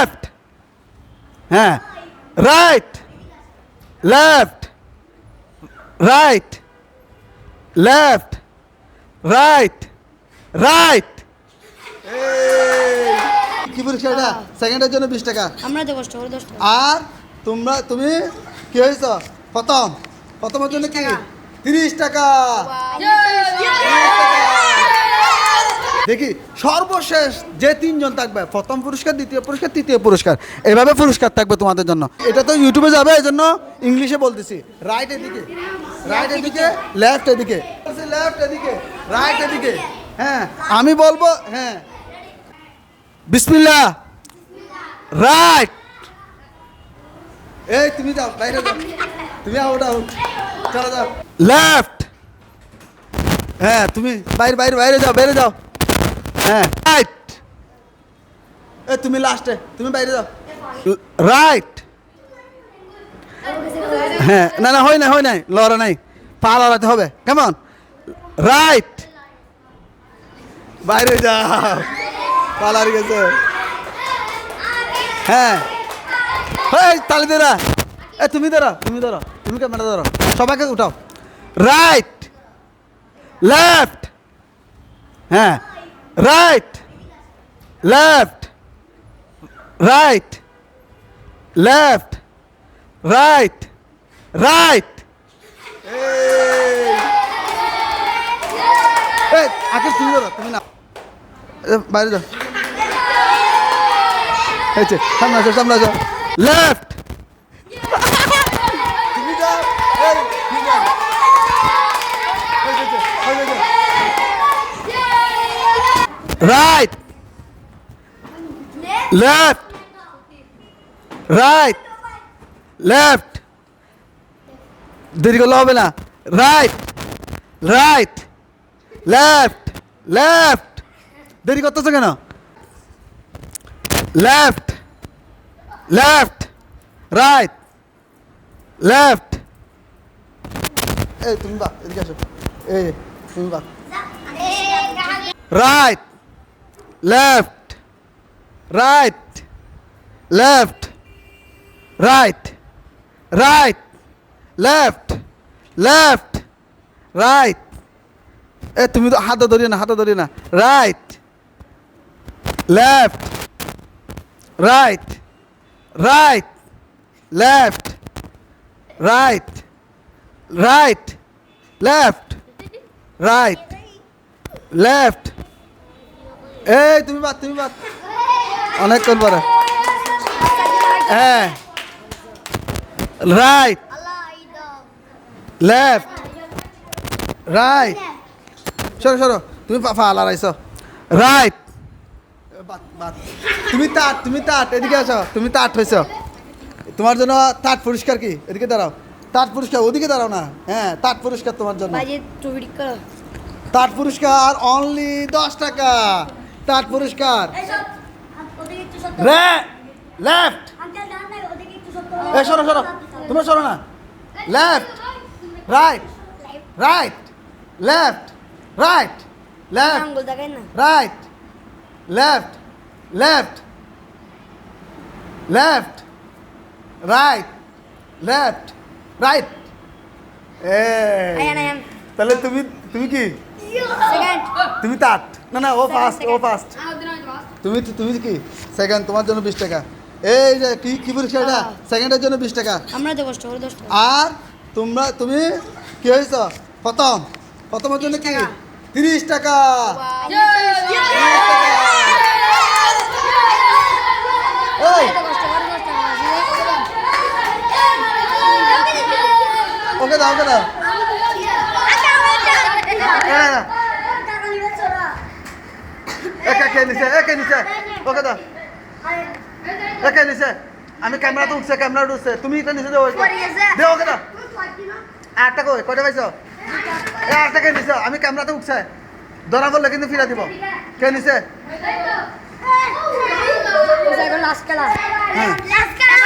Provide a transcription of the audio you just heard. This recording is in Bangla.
লেফট হ্যাঁ right left right left right right কি পুরস্কার এটা সেকেন্ডের জন্য বিশ টাকা আমরা দশ আর তোমরা তুমি কি হয়েছ প্রথম প্রথমের জন্য কি তিরিশ টাকা দেখি, সর্বশেষ যে তিনজন থাকবে, প্রথম পুরস্কার, দ্বিতীয় পুরস্কার, তৃতীয় পুরস্কার, এভাবে পুরস্কার থাকবে তোমাদের জন্য। এটা তো ইউটিউবে যাবে এই জন্য ইংলিশে বলতেছি। রাইট এদিকে রাইট এদিকে লেফট এদিকে। লেফট এদিকে রাইট এদিকে। হ্যাঁ আমি বলব হ্যাঁ। বিসমিল্লাহ। রাইট এই, তুমি যাও, বাইরে যাও। তুমি আউট আউট চলো যাও। লেফট হ্যাঁ তুমি বাইরে বাইরে বাইরে যাও বাইরে যাও। হ্যাঁ। রাইট এ তুমি লাস্টে তুমি বাইরে যাও। রাইট হ্যাঁ না না হয় না হয় নাই লড়া নাই পা লড়াতে হবে কেমন রাইট বাইরে যাও পা লড়ে গেছে। হ্যাঁ। এই তালি দে না এ তুমি ধরো তুমি ধরো তুমি ক্যামেরা ধরো সবাইকে উঠাও। রাইট লেফট হ্যাঁ। Right left right left right right Akash তুমি তুমি না বাইরে যাও। সামনে আসো সামনে আসো। লেফট তুমি যাও এই, তুমি যাও। হয়েছে, হয়েছে, হয়েছে। রাইট লেফট রাইট লেফট দেরি করলে হবে না। রাইট রাইট লেফট লেফট দেরি করতেছো কেন? লেফট লেফট রাইট লেফট এই, তুমি বা এদিকে আসো। এই, তুমি বা right. Left. Right. Left. Right. Right. Left. Left. Right. এ, তুমি তো হাতে ধরিয়ে না হাতে ধরিয়ে না। Right left right right left right right left right left এই তুমি বাদ তুমি বাদ। অনেকক্ষণ পরে। হ্যাঁ। রাইট লেফট রাইট সরো সরো। তুমি পা লড়াইছ রাইট তুমি তাট তুমি তাট এদিকে আসো। তুমি তাট হয়েছ তোমার জন্য তাট পুরস্কার কি? এদিকে দাঁড়াও। তাট পুরস্কার ওদিকে দাঁড়াও না। হ্যাঁ তাট পুরস্কার তোমার জন্য। তাট পুরস্কার অনলি দশ টাকা। তাট পুরস্কার। রে লেফট এ সরো সরো। তুমি সরো না। Left right right left right left আঙ্গুল দেখাই না। Right left left left right left right Ayaan Ayaan তাহলে তুমি তুমি কি? তুমি তাট না না ও ফার্স্ট ও ফার্স্ট তুমি তুমি কি সেকেন্ড তোমার জন্য বিশ টাকা এই যে কি কি পুরস্কার এটা সেকেন্ডের জন্য বিশ টাকা আমরা দশ আর তোমরা তুমি কি হয়েছ প্রথম প্রথমের জন্য কি তিরিশ টাকা ওকে দাও ওকে দাও এ, একে কে নিছে একে নিছে ওকে দাও একে নিছে আমি ক্যামেরা তো উঠছে ক্যামেরা উঠছে তুমি এটা নিচে দেও ওকে দাও আটটা কই কয়টা পাইছো এ আটটা কে নিছে আমি ক্যামেরাতে উঠছে ধরা বললে কিন্তু ফিরা দিব কে নিছে লাস্ট খেলা হ্যাঁ লাস্ট খেলা